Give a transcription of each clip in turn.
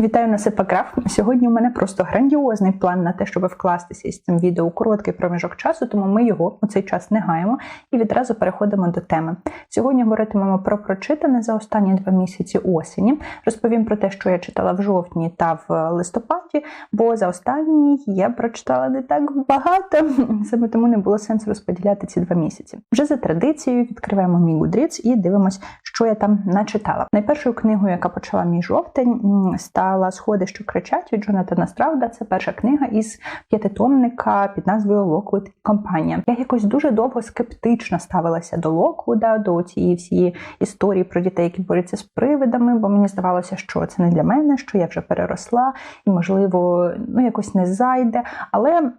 Вітаю на Сипаграф. Сьогодні у мене просто грандіозний план на те, щоб вкластися із цим відео у короткий проміжок часу, тому ми його у цей час не гаємо і відразу переходимо до теми. Сьогодні говоритимемо про прочитане за останні два місяці осені. Розповім про те, що я читала в жовтні та в листопаді, бо за останній я прочитала не так багато, саме тому не було сенсу розподіляти ці два місяці. Вже за традицією відкриваємо мій Goodreads і дивимось, що я там начитала. Найпершою книгою, яка почала мій жовтень, м, стала Сходи, що кричать від Джонатана Страуда. Це перша книга із п'ятитомника під назвою Локвуд компанія. Я якось дуже довго скептично ставилася до Локвуда, до цієї всієї історії про дітей, які борються з привидами, бо мені здавалося, що це не для мене, що я вже переросла і, можливо, ну якось не зайде. Але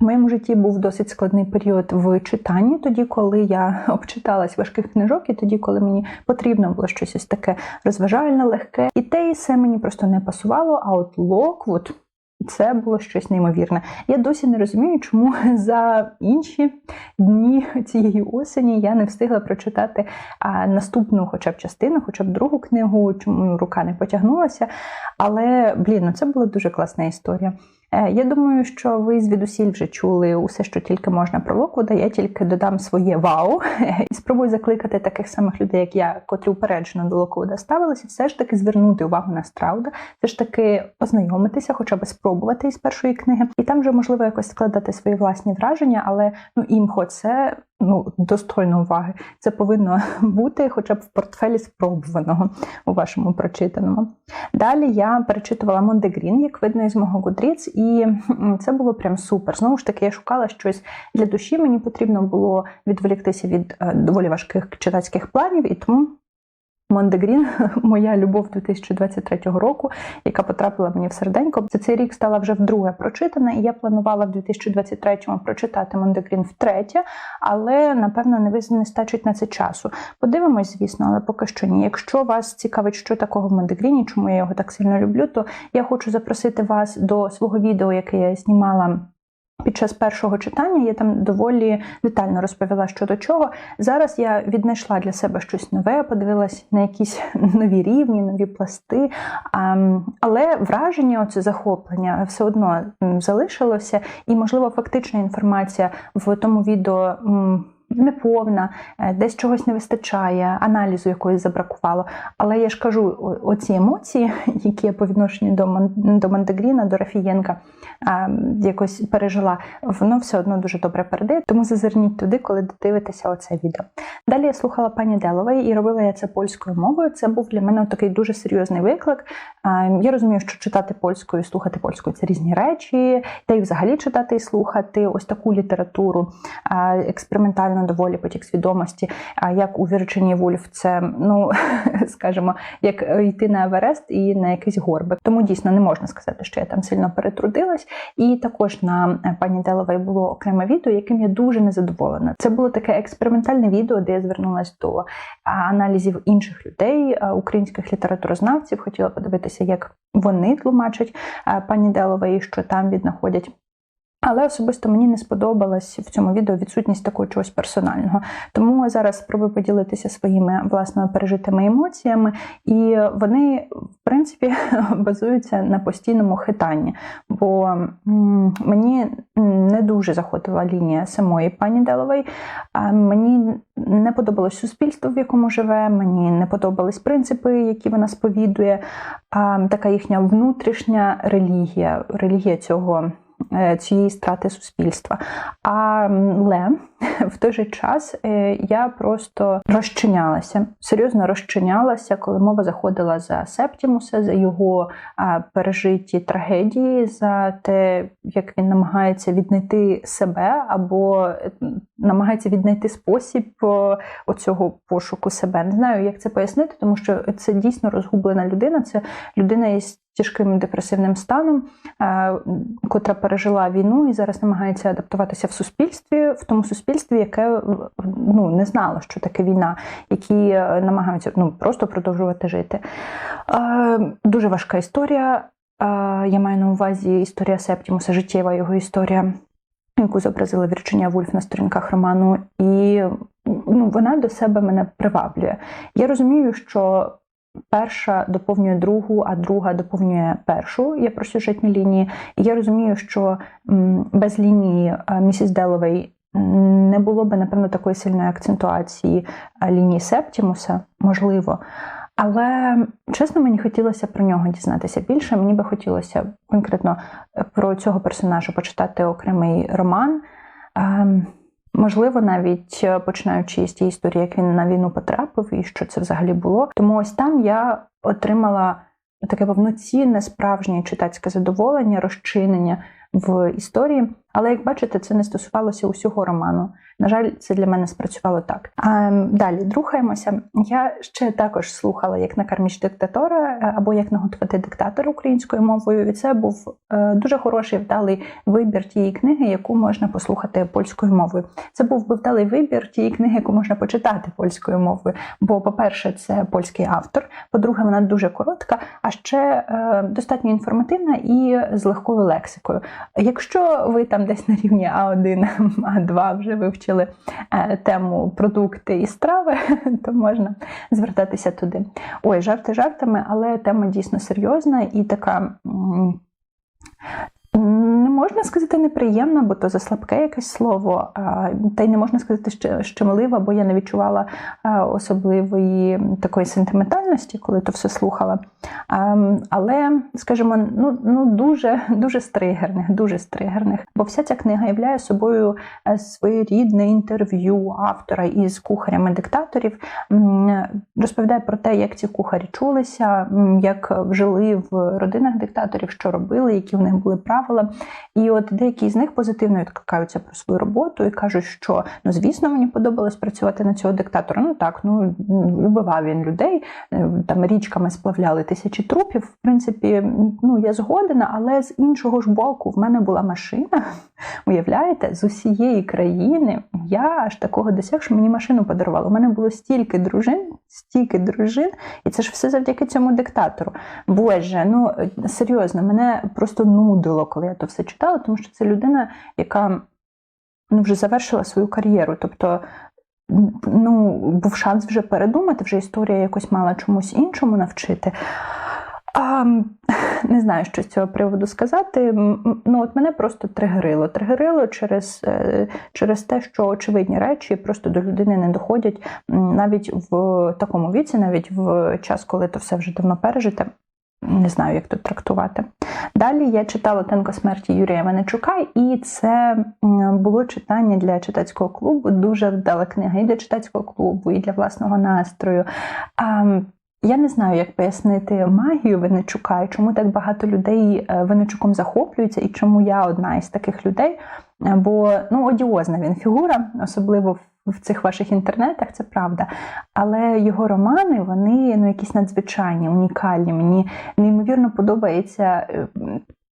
в моєму житті був досить складний період в читанні, тоді, коли я обчиталась важких книжок, і тоді, коли мені потрібно було щось ось таке розважальне, легке. І те і все мені просто не пасувало. А от Локвуд це було щось неймовірне. Я досі не розумію, чому за інші дні цієї осені я не встигла прочитати наступну, хоча б частину, хоча б другу книгу, чому рука не потягнулася. Але блін, ну це була дуже класна історія. Е, Я думаю, що ви звідусіль вже чули усе, що тільки можна про Локвуда. Я тільки додам своє вау і спробую закликати таких самих людей, як я, котрі упереджено до Локвуда ставилися, все ж таки звернути увагу на Страуда, все ж таки ознайомитися, хоча б спробувати із першої книги, і там вже можливо якось складати свої власні враження, але ну імхо це ну достойно уваги. Це повинно бути, хоча б в портфелі спробуваного у вашому прочитаному. Далі я перечитувала Мондегрін, як видно із мого Goodreads, і це було прям супер. Знову ж таки, я шукала щось для душі. Мені потрібно було відволіктися від е, доволі важких читацьких планів, і тому. Мондегрін, моя любов 2023 року, яка потрапила мені в серденько. За цей рік стала вже вдруге прочитана, і я планувала в 2023-му прочитати Мондегрін втретє, але напевно не не стачить на це часу. Подивимось, звісно, але поки що ні. Якщо вас цікавить, що такого в Мондегріні, чому я його так сильно люблю, то я хочу запросити вас до свого відео, яке я знімала. Під час першого читання я там доволі детально розповіла, що до чого. Зараз я віднайшла для себе щось нове, подивилась на якісь нові рівні, нові пласти. Але враження, оце захоплення все одно залишилося, і, можливо, фактична інформація в тому відео. Неповна, е, десь чогось не вистачає, аналізу якоїсь забракувало. Але я ж кажу, оці емоції, які я по відношенню до, до Мондегріна, до Рафієнка якось пережила, воно все одно дуже добре передає. Тому зазирніть туди, коли дивитеся оце відео. Далі я слухала пані Делової і робила я це польською мовою. Це був для мене такий дуже серйозний виклик. Я розумію, що читати польською і слухати польською це різні речі, та й взагалі читати і слухати ось таку літературу а, експериментально доволі потік свідомості. А як у Вірджині Вульф, це ну скажімо, як йти на Еверест і на якийсь горбик. Тому дійсно не можна сказати, що я там сильно перетрудилась. І також на е, пані Делової було окреме відео, яким я дуже незадоволена. Це було таке експериментальне відео, де я звернулася до аналізів інших людей, українських літературознавців. Хотіла подивитися, як вони тлумачать пані Делової, що там віднаходять. Але особисто мені не сподобалась в цьому відео відсутність такого чогось персонального. Тому зараз спробую поділитися своїми власними пережитими емоціями, і вони, в принципі, базуються на постійному хитанні. Бо мені не дуже заходила лінія самої пані Делової. Мені не подобалось суспільство, в якому живе, мені не подобались принципи, які вона сповідує. Така їхня внутрішня релігія, релігія цього цієї страти суспільства. Але в той же час е, я просто розчинялася, серйозно розчинялася, коли мова заходила за Септімуса, за його пережиті трагедії, за те, як він намагається віднайти себе або е, намагається віднайти спосіб оцього пошуку себе. Не знаю, як це пояснити, тому що це дійсно розгублена людина. Це людина із тяжким депресивним станом, котра пережила війну і зараз намагається адаптуватися в суспільстві, в тому суспільстві, яке ну, не знало, що таке війна, які е, намагаються ну, просто продовжувати жити. Е, Дуже важка історія. Е, Я маю на увазі історія Септімуса, життєва його історія, яку зобразила Вірчиня Вульф на сторінках роману. І ну, вона до себе мене приваблює. Я розумію, що перша доповнює другу, а друга доповнює першу. Є про сюжетні лінії. І я розумію, що без лінії е, місіс Деловей не було би, напевно, такої сильної акцентуації е, лінії Септімуса, можливо. Але чесно, мені хотілося про нього дізнатися більше. Мені би хотілося конкретно е, про цього персонажа почитати окремий роман. Ем, Можливо, навіть е, починаючи з тієї історії, як він на війну потрапив і що це взагалі було. Тому ось там я отримала таке повноцінне справжнє читацьке задоволення, розчинення в історії. Але як бачите, це не стосувалося усього роману. На жаль, це для мене спрацювало так. А далі рухаємося. Я ще також слухала як накарміч диктатора або як наготувати диктатора українською мовою. І це був е, дуже хороший вдалий вибір тієї книги, яку можна послухати польською мовою. Це був би вдалий вибір тієї книги, яку можна почитати польською мовою. Бо, по-перше, це польський автор. По-друге, вона дуже коротка, а ще е, достатньо інформативна і з легкою лексикою. Якщо ви там десь на рівні А1, А2 вже вивчили е, тему продукти і страви, то можна звертатися туди. Ой, жарти жартами, але тема дійсно серйозна і така. Можна сказати неприємна, бо то заслабке якесь слово, та й не можна сказати ще щемлива, бо я не відчувала особливої такої сентиментальності, коли то все слухала. Але, скажімо, ну, ну дуже дуже стригерних, дуже стригерних. Бо вся ця книга являє собою е, своєрідне інтерв'ю автора із кухарями диктаторів, розповідає про те, як ці кухарі чулися, як жили в родинах диктаторів, що робили, які в них були правила. І от деякі з них позитивно відкликаються про свою роботу і кажуть, що ну звісно, мені подобалось працювати на цього диктатора. Ну так, ну вбивав він людей, е, там річками сплавляли тисячі трупів. В принципі, ну я згодена, але з іншого ж боку, в мене була машина. Уявляєте, з усієї країни я аж такого досяг, що мені машину подарували. У мене було стільки дружин, стільки дружин, і це ж все завдяки цьому диктатору. Боже, ну серйозно, мене просто нудило, коли я то все читала, тому що це людина, яка ну, вже завершила свою кар'єру. Тобто, ну, був шанс вже передумати, вже історія якось мала чомусь іншому навчити. А, Не знаю, що з цього приводу сказати. Ну, от мене просто тригерило. Тригерило через е, через те, що очевидні речі просто до людини не доходять навіть в такому віці, навіть в час, коли то все вже давно пережите. Не знаю, як тут трактувати. Далі я читала Тенко смерті Юрія Венечука, і це було читання для читацького клубу. Дуже вдала книга і для читацького клубу, і для власного настрою. Я не знаю, як пояснити магію Венечука, і чому так багато людей е, Венечуком захоплюються, і чому я одна із таких людей. Е, бо ну, одіозна він фігура, особливо в цих ваших інтернетах, це правда. Але його романи, вони ну, якісь надзвичайні, унікальні. Мені неймовірно подобається е,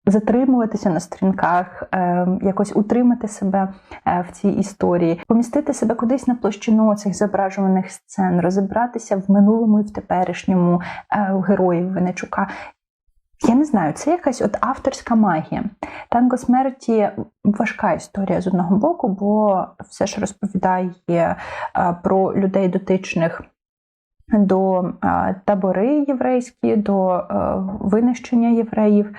затримуватися на сторінках, е, якось утримати себе е, в цій історії, помістити себе кудись на площину цих зображуваних сцен, розібратися в минулому і в теперішньому е, героїв Венечука. Я не знаю, це якась от авторська магія. Танго смерті важка історія з одного боку, бо все ж розповідає про людей дотичних до табори єврейські, до винищення євреїв.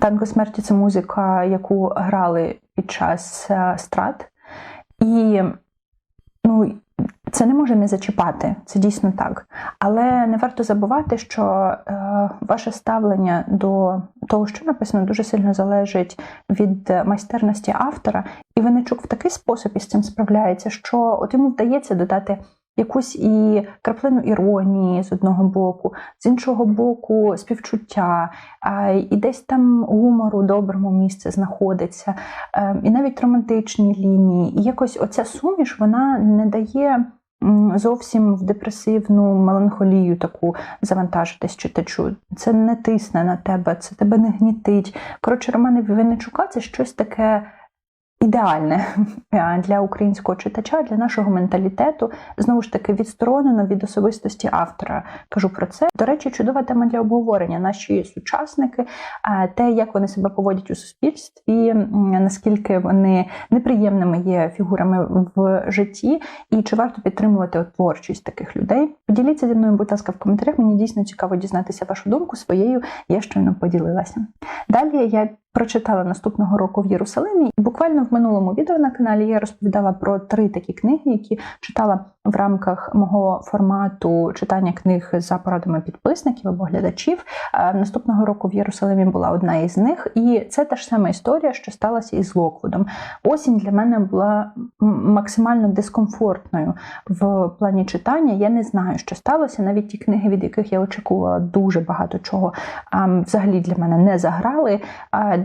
Танго смерті це музика, яку грали під час страт. І ну, це не може не зачіпати, це дійсно так. Але не варто забувати, що е, ваше ставлення до того, що написано, дуже сильно залежить від майстерності автора, і Винничук в такий спосіб із цим справляється, що от йому вдається додати якусь і краплину іронії з одного боку, з іншого боку, співчуття, і десь там гумору доброму місце знаходиться, е, і навіть романтичні лінії. І якось оця суміш вона не дає. Зовсім в депресивну меланхолію таку завантажитись читачу. Це не тисне на тебе, це тебе не гнітить. Коротше, романи Винничука – це щось таке ідеальне е, для українського читача, для нашого менталітету, знову ж таки, відсторонено від особистості автора. Кажу про це. До речі, чудова тема для обговорення. Наші сучасники, е, те, як вони себе поводять у суспільстві, наскільки вони неприємними є фігурами в житті, і чи варто підтримувати творчість таких людей. Поділіться зі мною, будь ласка, в коментарях. Мені дійсно цікаво дізнатися вашу думку своєю. Я щойно поділилася. Далі я прочитала наступного року в Єрусалимі. Буквально в минулому відео на каналі я розповідала про три такі книги, які читала в рамках мого формату читання книг за порадами підписників або глядачів. Наступного року в Єрусалимі була одна із них, і це та ж сама історія, що сталася із Локвудом. Осінь для мене була максимально дискомфортною в плані читання. Я не знаю, що сталося. Навіть ті книги, від яких я очікувала дуже багато чого, взагалі для мене не заграли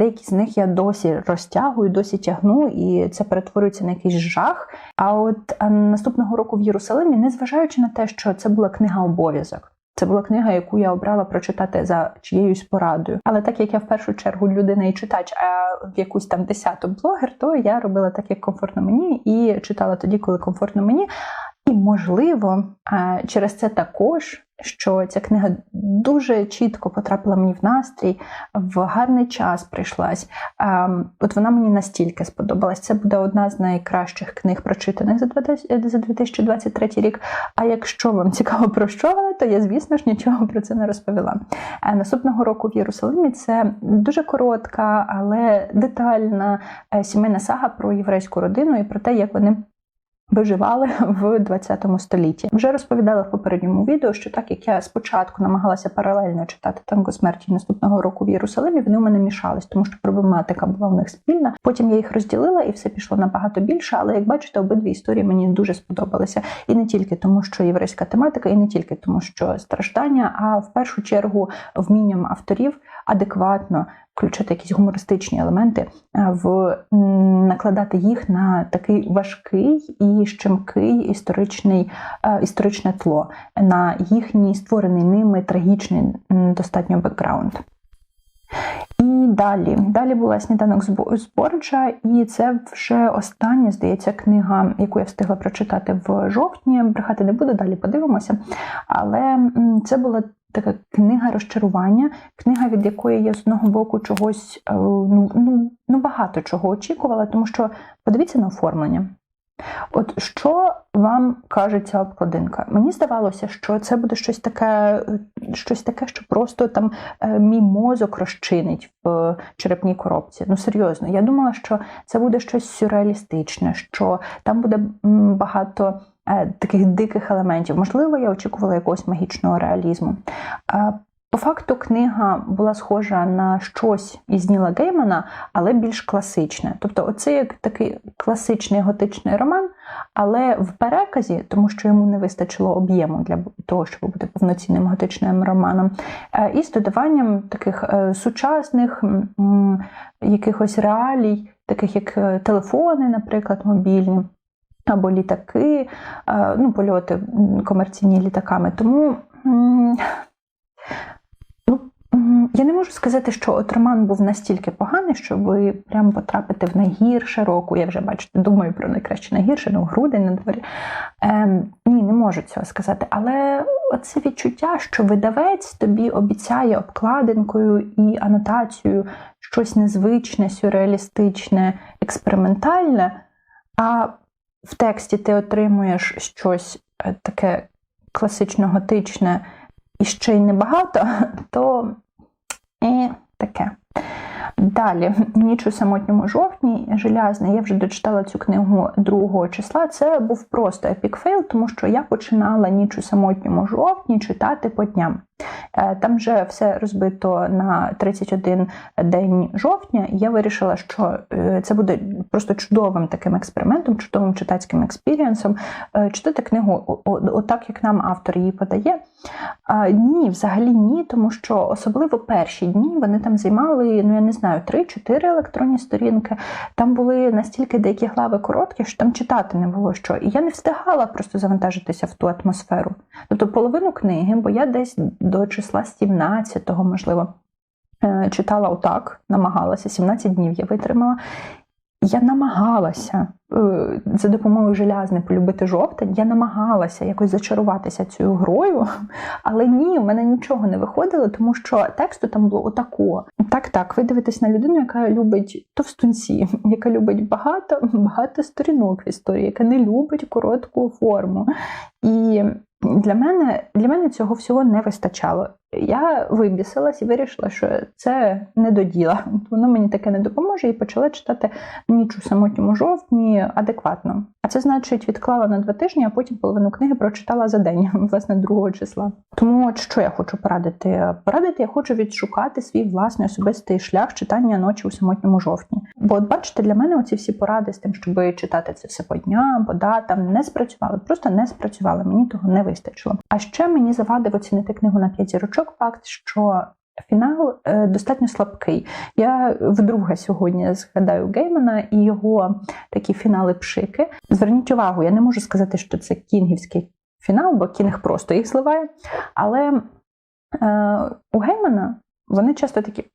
деякі з них я досі розтягую, досі тягну, і це перетворюється на якийсь жах. А от наступного року в Єрусалимі, незважаючи на те, що це була книга обов'язок. Це була книга, яку я обрала прочитати за чиєюсь порадою. Але так як я в першу чергу людина і читач, а в якусь там десяту блогер, то я робила так, як комфортно мені, і читала тоді, коли комфортно мені. І, можливо, через це також що ця книга дуже чітко потрапила мені в настрій, в гарний час прийшлась. От вона мені настільки сподобалась. Це буде одна з найкращих книг, прочитаних за 2023 рік. А якщо вам цікаво про що вона, то я, звісно ж, нічого про це не розповіла. Наступного року в Єрусалимі це дуже коротка, але детальна е, сімейна сага про єврейську родину і про те, як вони виживали в 20 столітті. Вже розповідала в попередньому відео, що так як я спочатку намагалася паралельно читати танго смерті наступного року в Єрусалимі, вони у мене мішались, тому що проблематика була в них спільна. Потім я їх розділила і все пішло набагато більше. Але як бачите, обидві історії мені дуже сподобалися. І не тільки тому, що єврейська тематика, і не тільки тому, що страждання, а в першу чергу вмінням авторів адекватно включити якісь гумористичні елементи, в накладати їх на такий важкий і щемкий історичний, історичне тло, на їхній створений ними трагічний достатньо бекграунд. І далі далі була сніданок з і це вже остання, здається, книга, яку я встигла прочитати в жовтні. Брехати не буду, далі подивимося. Але це була така книга розчарування, книга, від якої я з одного боку чогось е, ну, ну, ну багато чого очікувала, тому що подивіться на оформлення. От що вам каже ця обкладинка? Мені здавалося, що це буде щось таке, щось таке, що просто там е, мій мозок розчинить в черепній коробці. Ну серйозно, я думала, що це буде щось сюрреалістичне, що там буде багато Е, таких диких елементів. Можливо, я очікувала якогось магічного реалізму. Е, по факту, книга була схожа на щось із Ніла Геймана, але більш класичне. Тобто, оце як такий класичний готичний роман, але в переказі, тому що йому не вистачило об'єму для того, щоб бути повноцінним готичним романом, е, і з додаванням таких сучасних якихось реалій, таких як телефони, наприклад, мобільні або літаки, е, ну, польоти комерційні літаками. Тому ну, я не можу сказати, що от роман був настільки поганий, що ви прямо потрапите в найгірше року. Я вже бачите, думаю про найкраще найгірше, ну грудень на дворі. Ем, Ні, не можу цього сказати. Але оце відчуття, що видавець тобі обіцяє обкладинкою і анотацією щось незвичне, сюрреалістичне, експериментальне. А в тексті ти отримуєш щось е, таке класично готичне і ще й небагато, то і таке. Далі, ніч у самотньому жовтні, желязний, я вже дочитала цю книгу 2 числа. Це був просто епікфейл, тому що я починала ніч у самотньому жовтні читати по дням. Е, там вже все розбито на 31 день жовтня, і я вирішила, що е, це буде просто чудовим таким експериментом, чудовим читацьким експірієнсом. Е, читати книгу отак, як нам автор її подає. Ні, взагалі ні, тому що особливо перші дні вони там займали, ну я не знаю, 3-4 електронні сторінки. Там були настільки деякі глави короткі, що там читати не було що. І я не встигала просто завантажитися в ту атмосферу. Тобто половину книги, бо я десь до числа 17-го, можливо, е, читала отак, намагалася, 17 днів я витримала. я намагалася е, за допомогою желязни полюбити жовтень, я намагалася якось зачаруватися цією грою, але ні, в мене нічого не виходило, тому що тексту там було отако. Так, так, ви дивитесь на людину, яка любить товстунці, яка любить багато, багато сторінок в історії, яка не любить коротку форму. І для мене для мене цього всього не вистачало. Я вибісилась і вирішила, що це не до діла. Воно мені таке не допоможе, і почала читати ніч у самотньому жовтні адекватно. А це значить, відклала на два тижні, а потім половину книги прочитала за день, власне, другого числа. Тому от що я хочу порадити? Порадити я хочу відшукати свій власний особистий шлях читання ночі у самотньому жовтні. Бо, от бачите, для мене оці всі поради з тим, щоб читати це все по дням, по датам, не спрацювали, просто не спрацювали. Мені того не вистачило. А ще мені завадив оцінити книгу на п'ять зірочок факт, що фінал е, достатньо слабкий. Я вдруге сьогодні згадаю Геймана і його такі фінали пшики. Зверніть увагу, я не можу сказати, що це кінгівський фінал, бо кінг просто їх зливає. Але е, у Геймана вони часто такі.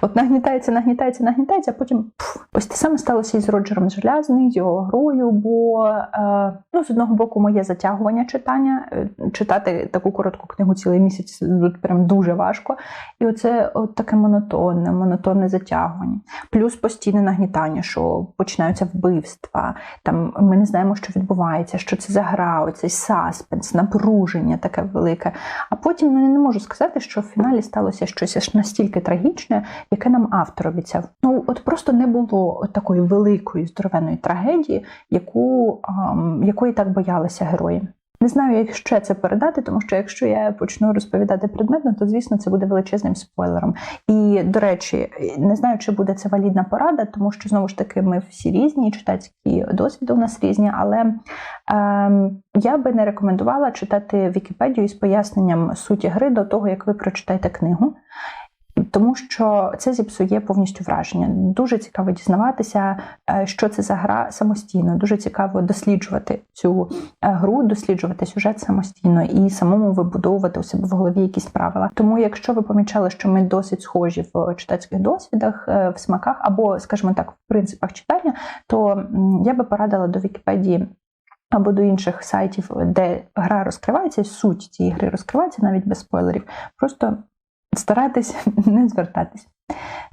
От нагнітається, нагнітається, нагнітається, а потім пф. ось те саме сталося і з Роджером Желязний, з його грою. Бо е, ну, з одного боку, моє затягування читання, е, читати таку коротку книгу цілий місяць тут прям дуже важко. І оце от таке монотонне, монотонне затягування. Плюс постійне нагнітання, що починаються вбивства. Там ми не знаємо, що відбувається, що це за гра, оцей саспенс, напруження таке велике. А потім ну, я не можу сказати, що в фіналі сталося щось аж настільки трагічне, яке нам автор обіцяв. Ну от просто не було такої великої здоровенної трагедії, яку, ем, якої так боялися герої. Не знаю, як ще це передати, тому що якщо я почну розповідати предметно, то звісно це буде величезним спойлером. І до речі, не знаю, чи буде це валідна порада, тому що знову ж таки ми всі різні, читацькі досвіди у нас різні. Але ем, я би не рекомендувала читати Вікіпедію із поясненням суті гри до того, як ви прочитаєте книгу тому що це зіпсує повністю враження. Дуже цікаво дізнаватися, е, що це за гра самостійно. Дуже цікаво досліджувати цю е, гру, досліджувати сюжет самостійно і самому вибудовувати у себе в голові якісь правила. Тому, якщо ви помічали, що ми досить схожі в читацьких досвідах, е, в смаках або, скажімо так, в принципах читання, то я би порадила до Вікіпедії. Або до інших сайтів, де гра розкривається, суть цієї гри розкривається навіть без спойлерів. Просто старатись не звертатись.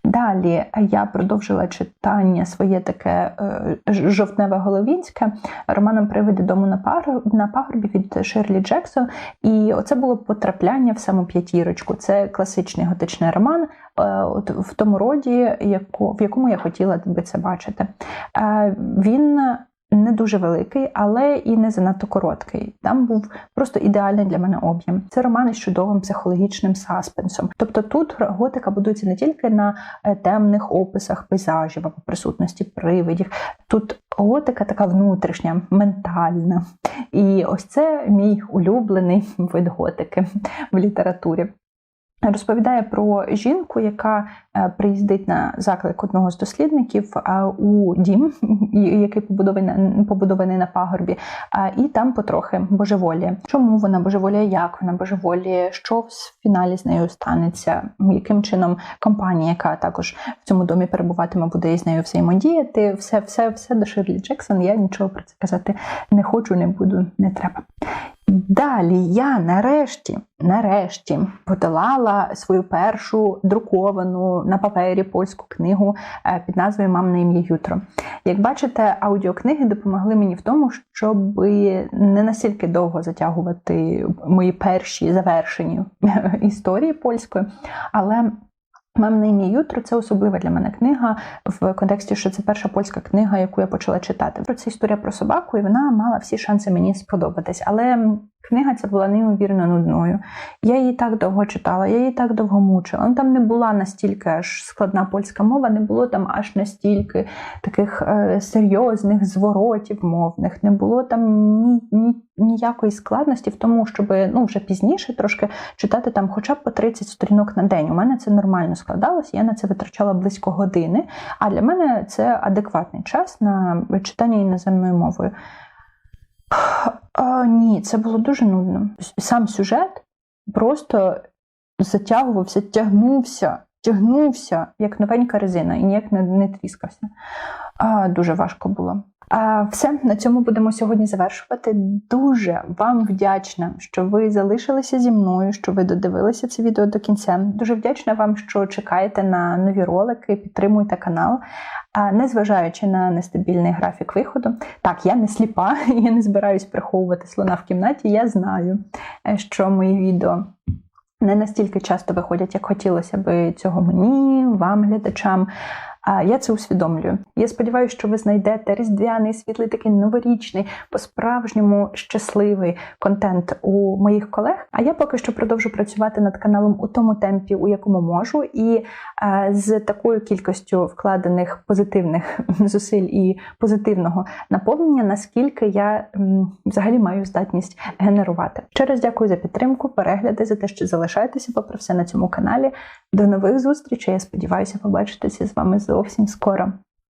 Далі я продовжила читання своє таке е, жовтневе головінське романом Привиди дому на пагорбі від Ширлі Джексон. І оце було потрапляння в саму п'ятірочку. Це класичний готичний роман е, от в тому роді, в якому я хотіла би це бачити. Е, він не дуже великий, але і не занадто короткий. Там був просто ідеальний для мене об'єм. Це роман із чудовим психологічним саспенсом. Тобто тут готика будується не тільки на е, темних описах пейзажів або присутності привидів. Тут готика така внутрішня, ментальна. І ось це мій улюблений вид готики в літературі. Розповідає про жінку, яка е, приїздить на заклик одного з дослідників у дім, який побудований побудований на пагорбі, і там потрохи божеволіє. Чому вона божеволіє, як вона божеволіє, що в фіналі з нею станеться, яким чином компанія, яка також в цьому домі перебуватиме, буде із нею взаємодіяти. Все, все, все до Ширлі Джексон. Я нічого про це казати не хочу, не буду, не треба. Далі я нарешті нарешті подолала свою першу друковану на папері польську книгу е, під назвою Мамне ім'я Ютро. Як бачите, аудіокниги допомогли мені в тому, щоб не настільки довго затягувати мої перші завершені історії польської, але Мамне ім'я Ютро це особлива для мене книга в контексті, що це перша польська книга, яку я почала читати. Про це історія про собаку, і вона мала всі шанси мені сподобатись. Але книга ця була неймовірно нудною. Я її так довго читала, я її так довго мучила. Ну, Там не була настільки аж складна польська мова, не було там аж настільки таких е, серйозних зворотів мовних, не було там ні, ні, ніякої складності в тому, щоб ну, вже пізніше трошки читати там хоча б по 30 сторінок на день. У мене це нормально складалося, я на це витрачала близько години. А для мене це адекватний час на читання іноземною мовою. А, Ні, це було дуже нудно. Сам сюжет просто затягувався, тягнувся тягнувся, як новенька резина, і ніяк не, не тріскався. А, дуже важко було. Все, на цьому будемо сьогодні завершувати. Дуже вам вдячна, що ви залишилися зі мною, що ви додивилися це відео до кінця. Дуже вдячна вам, що чекаєте на нові ролики, підтримуйте канал. Незважаючи на нестабільний графік виходу, так, я не сліпа, я не збираюсь приховувати слона в кімнаті. Я знаю, е, що мої відео не настільки часто виходять, як хотілося би цього мені, вам, глядачам. А я це усвідомлюю. Я сподіваюся, що ви знайдете різдвяний, світлий, такий новорічний, по-справжньому щасливий контент у моїх колег. А я поки що продовжу працювати над каналом у тому темпі, у якому можу, і а, з такою кількістю вкладених позитивних зусиль і позитивного наповнення, наскільки я взагалі маю здатність генерувати. Ще раз дякую за підтримку, перегляди, за те, що залишаєтеся попри все на цьому каналі. До нових зустрічей. Я сподіваюся побачитися з вами зовсім скоро.